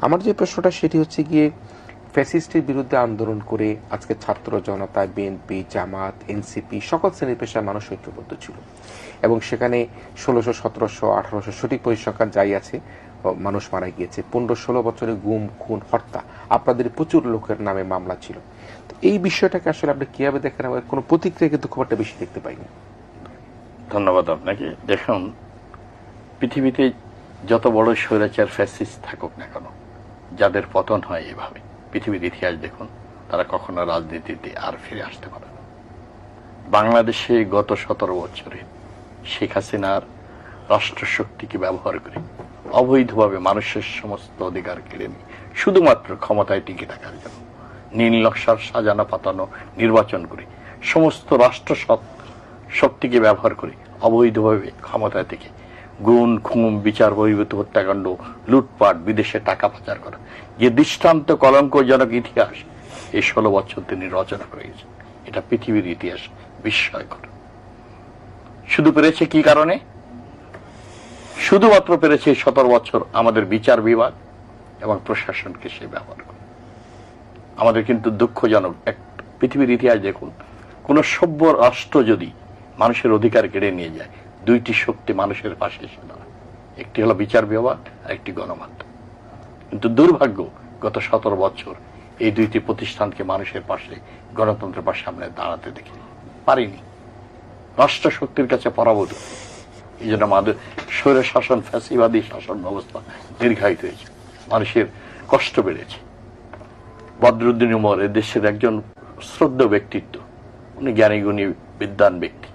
আমার যে প্রশ্নটা সেটি হচ্ছে গিয়ে ফ্যাসিস্টের বিরুদ্ধে আন্দোলন করে আজকে ছাত্র জনতা বিএনপি জামাত এনসিপি সকল শ্রেণির পেশার মানুষ ঐক্যবদ্ধ ছিল। এবং সেখানে ষোলোশো, সতেরোশো, আঠারোশো সঠিক পরিসংখ্যান যাই আছে মানুষ মারা গিয়েছে। পনেরো, ষোলো বছরে গুম, খুন, হত্যা আপনাদের প্রচুর লোকের নামে মামলা ছিল। তো এই বিষয়টাকে আসলে আপনি কীভাবে দেখেন? আমার কোনো প্রতিক্রিয়া কিন্তু খুব একটা বেশি দেখতে পাইনি। ধন্যবাদ আপনাকে। দেখুন, পৃথিবীতে যত বড় স্বৈরাচার ফ্যাসিস্ট থাকুক না কেন যাদের পতন হয় এভাবে পৃথিবীর ইতিহাস দেখুন, তারা কখনো রাজনীতিতে আর ফিরে আসতে পারে না। বাংলাদেশে গত সতেরো বছরে শেখ হাসিনার রাষ্ট্রশক্তিকে ব্যবহার করে অবৈধভাবে মানুষের সমস্ত অধিকার কেড়ে নিয়ে শুধুমাত্র ক্ষমতায় টিকে থাকার জন্য নীল নকশার সাজানো পাতানো নির্বাচন করে সমস্ত রাষ্ট্র শক্তিকে ব্যবহার করে অবৈধভাবে ক্ষমতায় থেকে গুণ খুম বিচার, বহির্ভূত হত্যাকাণ্ড, লুটপাট, বিদেশে টাকা পাচার করা। যে দৃষ্টান্ত কলঙ্কজনক ইতিহাস, এই ষোলো বছর তিনি রচনা করে গেছেন এটা পৃথিবীর ইতিহাস বিস্ময়কর শুধু পেরেছে কি কারণে? শুধুমাত্র পেরেছে সতেরো বছর আমাদের বিচার বিভাগ এবং প্রশাসনকে সে ব্যবহার করে। আমাদের কিন্তু দুঃখজনক এক পৃথিবীর ইতিহাস দেখুন, কোন সভ্য রাষ্ট্র যদি মানুষের অধিকার কেড়ে নিয়ে যায় দুইটি শক্তি মানুষের পাশে এসে দাঁড়ায়। একটি হলো বিচার বিভাগ, আর একটি গণমাধ্যম। কিন্তু দুর্ভাগ্য, গত সতেরো বছর এই দুইটি প্রতিষ্ঠানকে মানুষের পাশে, গণতন্ত্রের পাশে আমরা দাঁড়াতে দেখি। পারিনি। রাষ্ট্র শক্তির কাছে পরাভূত এই জন্য আমাদের স্বৈর শাসন, ফ্যাসিবাদী শাসন ব্যবস্থা দীর্ঘায়িত হয়েছে। মানুষের কষ্ট বেড়েছে। বদরুদ্দিন উমর দেশের একজন শ্রদ্ধ ব্যক্তিত্ব। উনি জ্ঞানীগুণী বিদ্যান ব্যক্তি।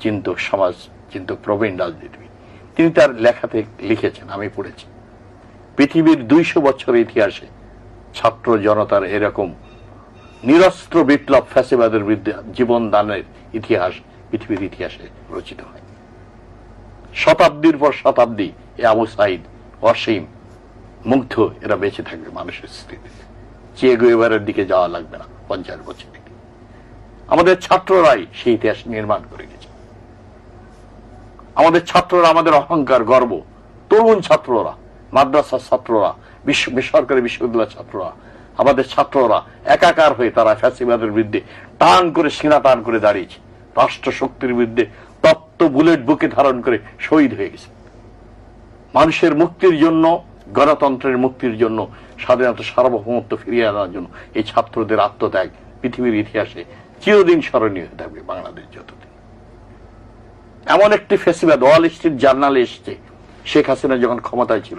চিন্তক, সমাজ চিন্তক প্রবীণ রাজনীতিবিদ। তিনি তার লেখাতে লিখেছেন, আমি পড়েছি। পৃথিবীর দুইশো বছর ইতিহাসে ছাত্র জনতার এরকম নিরস্ত্র বিপ্লব ফ্যাসিবাদের বিরুদ্ধে জীবন দানের ইতিহাস পৃথিবীর ইতিহাসে রচিত হয়। শতাব্দীর পর শতাব্দী এ আবু সাইদ, অসীম, মুগ্ধ, এরা বেঁচে থাকবে মানুষের স্মৃতিতে চেয়ে গুয়েবারের দিকে যাওয়া লাগবে না পঞ্চাশ বছর আমাদের ছাত্ররাই সেই ইতিহাস নির্মাণ করে আমাদের ছাত্ররা আমাদের অহংকার, গর্ব। তরুণ ছাত্ররা মাদ্রাসার ছাত্ররা বেসরকারি বিশ্ববিদ্যালয়ের ছাত্ররা, আমাদের ছাত্ররা একাকার হয়ে তারা ফ্যাসিবাদের বিরুদ্ধে টান করে সিনা টান করে দাঁড়িয়েছে। রাষ্ট্র শক্তির বিরুদ্ধে তত্ত্ব বুলেট বুকে ধারণ করে শহীদ হয়ে গেছে। মানুষের মুক্তির জন্য, গণতন্ত্রের মুক্তির জন্য, স্বাধীনতা সার্বভৌমত্ব ফিরিয়ে আনার জন্য এই ছাত্রদের আত্মত্যাগ পৃথিবীর ইতিহাসে চিরদিন স্মরণীয় হয়ে থাকবে বাংলাদেশ যতদিন। এমন একটি ফেসিবাদ, ওয়াল স্ট্রিট জার্নালে এসছে। শেখ হাসিনা যখন ক্ষমতায় ছিল,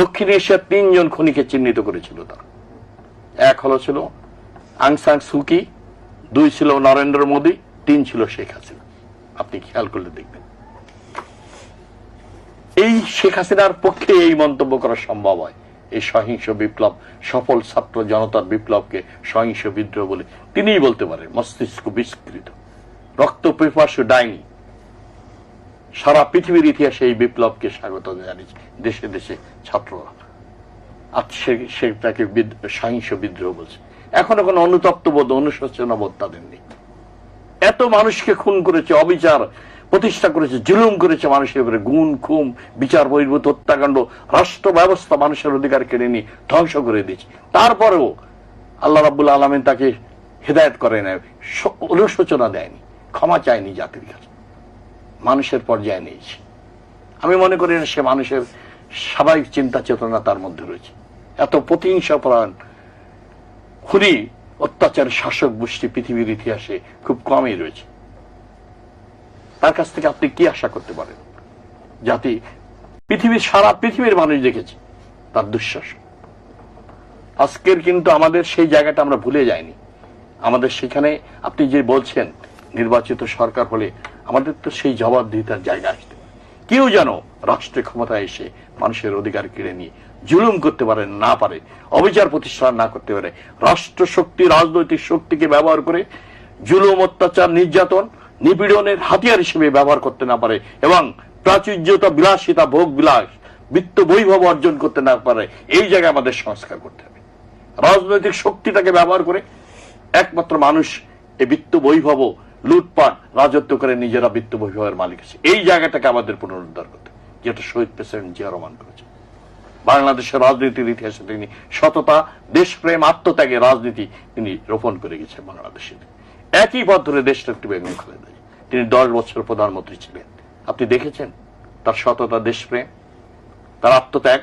দক্ষিণ এশিয়ার তিনজন খনিকে চিহ্নিত করেছিল তারা। এক হলো ছিল আংসাং সুকি, দুই ছিল নরেন্দ্র মোদী, তিন ছিল শেখ হাসিনা। আপনি খেয়াল করলে দেখবেন। এই শেখ হাসিনার পক্ষে এই মন্তব্য করা সম্ভব হয়। এই সহিংস বিপ্লব, সফল ছাত্র জনতার বিপ্লবকে সহিংস বিদ্রোহ বলে তিনিই বলতে পারেন, মস্তিষ্ক বিস্কৃত রক্ত পিপাসু ডাইনি। সারা পৃথিবীর ইতিহাসে এই বিপ্লবকে স্বাগত জানিয়েছে। দেশে দেশে ছাত্ররা। আর সে সে তাকে বিদ- সহিংস বিদ্রোহ বলছে। এখনও কোনো অনুতপ্ত বোধ, অনুশোচনা বোধ তাদের নেই। এত মানুষকে খুন করেছে, অবিচার প্রতিষ্ঠা করেছে, জুলুম করেছে মানুষের উপরে। গুণ, খুম, বিচার, বহির্ভূত, হত্যাকাণ্ড, রাষ্ট্র ব্যবস্থা মানুষের অধিকার কেড়ে নিয়ে ধ্বংস করে দিয়েছে। তারপরেও আল্লাহ রাবুল আলমিন তাকে হেদায়ত করে নেয় অনুশোচনা দেয়নি, ক্ষমা চায়নি জাতির কাছে। মানুষের পর্যায়ে নিয়েছে। আমি মনে করি না সে মানুষের স্বাভাবিক চিন্তা চেতনা তার মধ্যে রয়েছে। এত প্রতিহিংসা প্রাণ খুনি, অত্যাচার, শাসক গোষ্ঠী পৃথিবীর ইতিহাসে খুব কমই রয়েছে। তার কাছ থেকে আপনি কি আশা করতে পারেন? জাতি পৃথিবীর সারা পৃথিবীর মানুষ দেখেছে তার দুঃশাসন। আজকের কিন্তু আমাদের সেই জায়গাটা আমরা ভুলে যাইনি। আমাদের সেখানে আপনি যে বলছেন, নির্বাচিত সরকার হলে আমাদের তো সেই জবাবদিহিতার জায়গা আসতে। কেউ যেন রাষ্ট্রের ক্ষমতায় এসে মানুষের অধিকার কেড়ে নিয়ে জুলুম করতে পারে, না পারে, অবিচার প্রতিষ্ঠান না করতে পারে রাষ্ট্র শক্তি রাজনৈতিক শক্তিকে ব্যবহার করে জুলুম, অত্যাচার, নির্যাতন, নিপীড়নের হাতিয়ার হিসেবে ব্যবহার করতে না পারে এবং প্রাচুর্যতা, বিলাসিতা, ভোগ, বিলাস, বিত্ত বৈভব অর্জন করতে না পারে, এই জায়গায় আমাদের সংস্কার করতে হবে রাজনৈতিক শক্তিটাকে ব্যবহার করে একমাত্র মানুষ এই বিত্ত বৈভব লুটপাট, রাজত্ব করে নিজেরা বিত্ত বৈভবের মালিক আছে। এই জায়গাটাকে আমাদের পুনরুদ্ধার করতে যেটা শহীদ প্রেসিডেন্ট জিয়া রহমান করেছে বাংলাদেশের রাজনীতির ইতিহাসে তিনি সততা, দেশপ্রেম, আত্মত্যাগের রাজনীতি তিনি রোপণ করে গেছেন বাংলাদেশে। একই পথ ধরে দেশনেত্রী বেগম খালেদা জিয়া। তিনি দশ বছর প্রধানমন্ত্রী ছিলেন। আপনি দেখেছেন তার সততা, দেশপ্রেম, তার আত্মত্যাগ।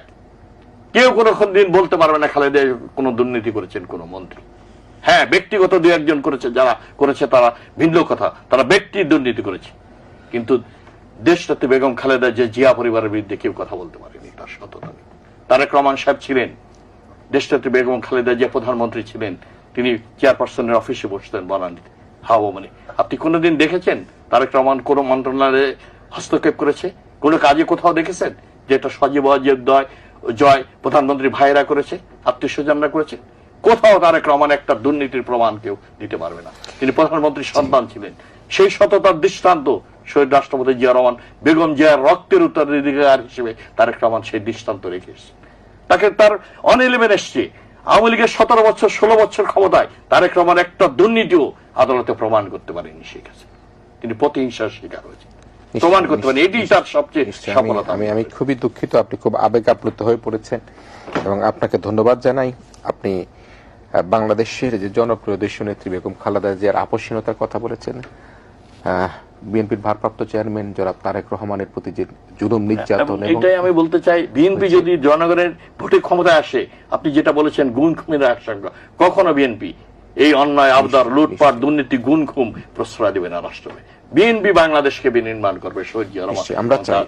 কেউ কোনো দিন বলতে পারবে না, খালেদা কোনো দুর্নীতি করেছেন কোনো মন্ত্রী। হ্যাঁ ব্যক্তিগত দু একজন করেছে, যারা করেছে তারা ভিন্ন কথা। তারা ব্যক্তি দুর্নীতি করেছে। কিন্তু দেশটাতে বেগম খালেদা যে জিয়া পরিবারের বিরুদ্ধে কেউ কথা বলতে পারেনি, তার সততা নেই। তারেক রহমান সাহেব ছিলেন। দেশটাতে বেগম খালেদা যে প্রধানমন্ত্রী ছিলেন। তিনি চেয়ারপারসনের অফিসে বসতেন বনানীতে হাওয়া মানে। আপনি কোনোদিন দেখেছেন তারেক রহমান কোন মন্ত্রণালয়ে হস্তক্ষেপ করেছে? কোন কাজে কোথাও দেখেছেন? যেটা সজীব জয় প্রধানমন্ত্রী ভাইয়েরা করেছে, আত্মীয় স্বজনরা করেছে? কোথাও তারেক রহমান একটা দুর্নীতির প্রমাণ কেউ দিতে পারবে না। তিনি প্রধানমন্ত্রীর সন্তান ছিলেন। সেই সততার দৃষ্টান্ত শহীদ রাষ্ট্রপতি জিয়া রহমান বেগম জিয়ার রক্তের উত্তরাধিকার হিসেবে তারেক রহমান সেই দৃষ্টান্ত রেখে তাকে তার অনিলেমেন এসছে। আওয়ামী লীগের সতেরো বছর ষোলো বছর ক্ষমতায় তারেক রহমান একটা দুর্নীতিও আদালতে প্রমাণ করতে পারেনি সে কাছে তিনি প্রতিহিংসার শিকার হয়েছে প্রমাণ করতে পারেন। এটি তার সবচেয়ে নিশ্চয়ই, আমি- সফলতা। আমি আমি খুবই দুঃখিত। আপনি খুব আবেগ আপ্লুত হয়ে পড়েছেন এবং আপনাকে ধন্যবাদ জানাই। আপনি বাংলাদেশের যে জনপ্রিয় দেশ নেত্রী বেগম খালেদা জিয়ার আপসীনতার কথা বলেছেন বিএনপির ভারপ্রাপ্ত চেয়ারম্যান জনাব তারেক রহমানের প্রতি যে জুলুম নির্যাতন এটাই আমি বলতে চাই বিএনপি যদি জনগণের ভোটে ক্ষমতায় আসে আপনি যেটা বলেছেন গুণ খুমের আশঙ্কা কখনো বিএনপি এই অন্যায় আবদার লুটপাট দুর্নীতি গুণ খুম প্রশ্রয় দেবে না রাষ্ট্রকে। বিএনপি বাংলাদেশকে বিনির্মাণ করবে শহীদ জিয়া আমরা চাই।